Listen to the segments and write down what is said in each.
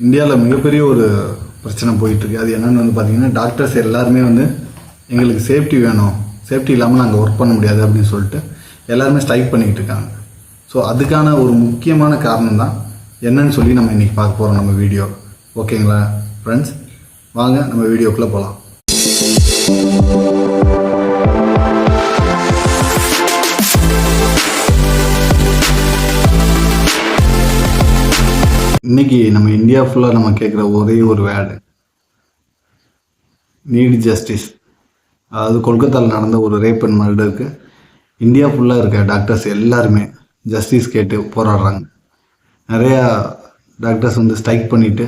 இந்தியாவில் மிகப்பெரிய ஒரு பிரச்சனை போயிட்டுருக்கு. அது என்னென்னு வந்து பார்த்தீங்கன்னா டாக்டர்ஸ் எல்லாருமே வந்து எங்களுக்கு சேஃப்டி வேணும். சேஃப்டி இல்லாமல் நாங்கள் ஒர்க் பண்ண முடியாது அப்படின்னு சொல்லிட்டு எல்லாருமே ஸ்ட்ரைக் பண்ணிக்கிட்டு இருக்காங்க. ஸோ அதுக்கான ஒரு முக்கியமான காரணம் தான் என்னன்னு சொல்லி நம்ம இன்றைக்கி பார்க்க போகிறோம் நம்ம வீடியோ ஓகேங்களா ஃப்ரெண்ட்ஸ் வாங்க நம்ம வீடியோக்குள்ளே போகலாம் இன்னைக்கு நம்ம இந்தியா ஃபுல்லாக நம்ம கேட்குற ஒரே ஒரு வேர்டு. நீட் ஜஸ்டிஸ் அதாவது கொல்கத்தாவில் நடந்த ஒரு ரேப் அண்ட் மர்டருக்கு இந்தியா ஃபுல்லாக இருக்க டாக்டர்ஸ் எல்லாருமே ஜஸ்டிஸ் கேட்டு போராடுறாங்க. நிறையா டாக்டர்ஸ் வந்து ஸ்ட்ரைக் பண்ணிவிட்டு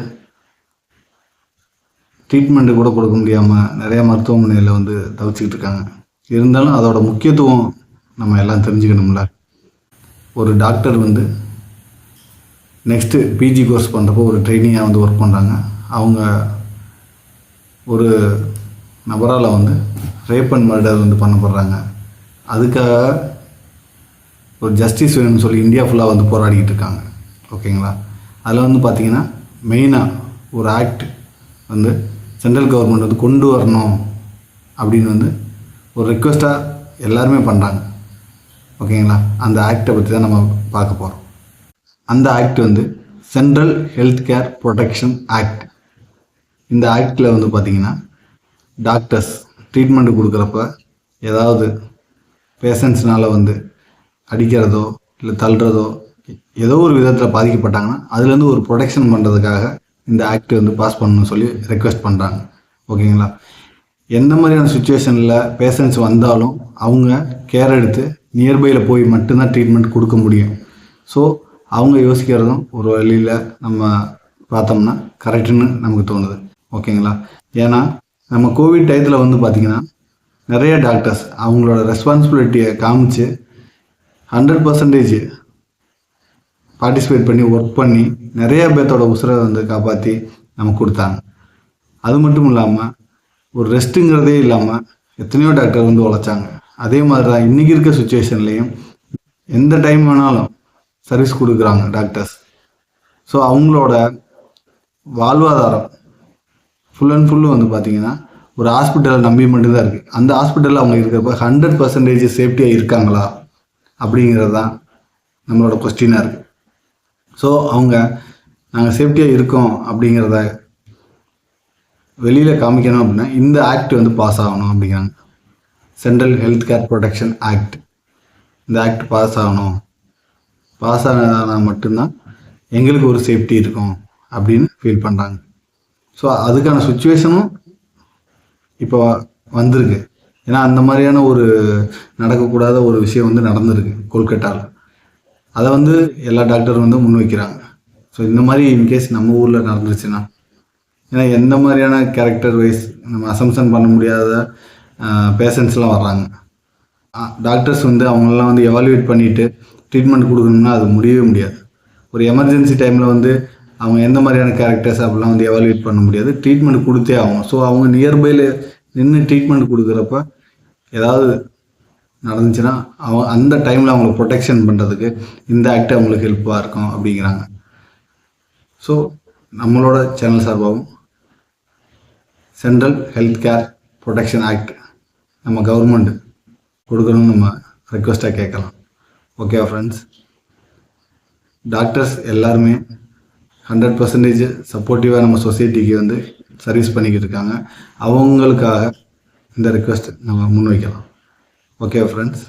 ட்ரீட்மெண்ட்டு கூட கொடுக்க முடியாமல் நிறையா மருத்துவமனையில் வந்து தவிச்சிக்கிட்டு இருக்காங்க. இருந்தாலும் அதோட முக்கியத்துவம் நம்ம எல்லாம் தெரிஞ்சுக்கணும்ல. ஒரு டாக்டர் வந்து நெக்ஸ்ட்டு பிஜி கோர்ஸ் பண்ணுறப்போ ஒரு ட்ரைனிங்காக வந்து ஒர்க் பண்ணுறாங்க அவங்க ஒரு நபரால் வந்து ரேப் அண்ட் மர்டர் வந்து பண்ணப்படுறாங்க. அதுக்காக ஒரு ஜஸ்டிஸ் வேணும்னு சொல்லி இந்தியா ஃபுல்லாக வந்து போராடிக்கிட்டு இருக்காங்க. ஓகேங்களா? அதில் வந்து பார்த்திங்கன்னா மெயினாக ஒரு ஆக்ட் வந்து சென்ட்ரல் கவர்மெண்ட் வந்து கொண்டு வரணும் அப்படின்னு வந்து ஒரு ரிக்வெஸ்ட்டாக எல்லாருமே பண்ணுறாங்க ஓகேங்களா? அந்த ஆக்டை பற்றி தான் நம்ம பார்க்க போகிறோம் அந்த ஆக்ட் வந்து central health care protection act. இந்த ஆக்டில் வந்து பார்த்தீங்கன்னா டாக்டர்ஸ் ட்ரீட்மெண்ட் கொடுக்குறப்ப ஏதாவது பேஷண்ட்ஸ்னால் வந்து அடிக்கிறதோ இல்லை தள்ளுறதோ ஏதோ ஒரு விதத்தில் பாதிக்கப்பட்டாங்கன்னா அதுலேருந்து ஒரு ப்ரொடெக்ஷன் பண்ணுறதுக்காக இந்த ஆக்ட் வந்து பாஸ் பண்ணணும்னு சொல்லி ரெக்வெஸ்ட் பண்ணுறாங்க ஓகேங்களா? எந்த மாதிரியான சுச்சுவேஷனில் பேஷண்ட்ஸ் வந்தாலும் அவங்க கேர் எடுத்து நியர்பையில் போய் மட்டும்தான் ட்ரீட்மெண்ட் கொடுக்க முடியும். ஸோ அவங்க யோசிக்கிறதும் ஒரு வழியில் நம்ம பார்த்தோம்னா கரெக்டுன்னு நமக்கு தோணுது. ஓகேங்களா? ஏன்னா நம்ம கோவிட் டயத்தில் வந்து பார்த்திங்கன்னா நிறைய டாக்டர்ஸ் அவங்களோட ரெஸ்பான்சிபிலிட்டியை காமிச்சு ஹண்ட்ரட் பர்சன்டேஜ் பார்ட்டிசிபேட் பண்ணி ஒர்க் பண்ணி நிறைய பேர்த்தோட உசுரை வந்து காப்பாற்றி நமக்கு கொடுத்தாங்க. அது மட்டும் இல்லாமல் ஒரு ரெஸ்ட்டுங்கிறதே இல்லாமல் எத்தனையோ டாக்டர் வந்து உழைச்சாங்க. அதே மாதிரி தான் இன்றைக்கி இருக்க சுச்சுவேஷன்லேயும் எந்த டைம் வேணாலும் சர்வீஸ் கொடுக்குறாங்க டாக்டர்ஸ் ஸோ அவங்களோட வாழ்வாதாரம் ஃபுல் அண்ட் ஃபுல்லு வந்து பார்த்தீங்கன்னா ஒரு ஹாஸ்பிட்டலை நம்பி மட்டும்தான் இருக்குது அந்த ஹாஸ்பிட்டலில் அவங்க இருக்கிறப்ப ஹண்ட்ரட் பர்சன்டேஜ் சேஃப்டியாக இருக்காங்களா அப்படிங்கிறது தான் நம்மளோட கொஸ்டினாக இருக்குது ஸோ அவங்க நாங்கள் சேஃப்டியாக இருக்கோம் அப்படிங்கிறத வெளியில் காமிக்கணும் அப்படின்னா இந்த ஆக்ட் வந்து பாஸ் ஆகணும் அப்படிங்கிறாங்க. Central health care protection act இந்த ஆக்ட் பாஸ் ஆகணும். பாஸ் ஆனால் மட்டும்தான் எங்களுக்கு ஒரு சேஃப்டி இருக்கும் அப்படின்னு ஃபீல் பண்ணுறாங்க ஸோ அதுக்கான சுச்சுவேஷனும் இப்போ வந்திருக்கு. ஏன்னா அந்த மாதிரியான ஒரு நடக்கக்கூடாத ஒரு விஷயம் வந்து நடந்திருக்கு கொல்கட்டாவில் அதை வந்து எல்லா டாக்டரும் வந்து முன் வைக்கிறாங்க ஸோ இந்த மாதிரி இன்கேஸ் நம்ம ஊரில் நடந்துருச்சுன்னா ஏன்னா எந்த மாதிரியான கேரக்டர் வைஸ் நம்ம அசம்ஷன் பண்ண முடியாத பேஷண்ட்ஸ்லாம் வர்றாங்க. டாக்டர்ஸ் வந்து அவங்களெலாம் வந்து எவாலுவேட் பண்ணிவிட்டு ட்ரீட்மெண்ட் கொடுக்கணும்னா அது முடியவே முடியாது. ஒரு எமர்ஜென்சி டைமில் வந்து அவங்க எந்த மாதிரியான கேரக்டர்ஸ் அப்படிலாம் வந்து எவாலுவேட் பண்ண முடியாது. ட்ரீட்மெண்ட் கொடுத்தே ஆகும் ஸோ அவங்க நியர்பையில் நின்று ட்ரீட்மெண்ட் கொடுக்குறப்ப ஏதாவது நடந்துச்சுன்னா அவங்க அந்த டைமில் அவங்கள ப்ரொடெக்ஷன் பண்ணுறதுக்கு இந்த ஆக்ட் அவங்களுக்கு ஹெல்ப்பாக இருக்கும் அப்படிங்கிறாங்க. ஸோ நம்மளோட சேனல் சார்பாகவும் central health care protection act நம்ம கவர்மெண்ட் கொடுக்கணும்னு நம்ம ரெக்வஸ்ட்டாக கேட்கலாம். ஓகே ஃப்ரெண்ட்ஸ் டாக்டர்ஸ் எல்லாருமே ஹண்ட்ரட் பர்சன்டேஜ் சப்போர்ட்டிவாக நம்ம சொசைட்டிக்கு வந்து சர்வீஸ் பண்ணிக்கிட்டு இருக்காங்க. அவங்களுக்காக இந்த ரிக்வெஸ்ட் நம்ம முன்வைக்கலாம். Okay friends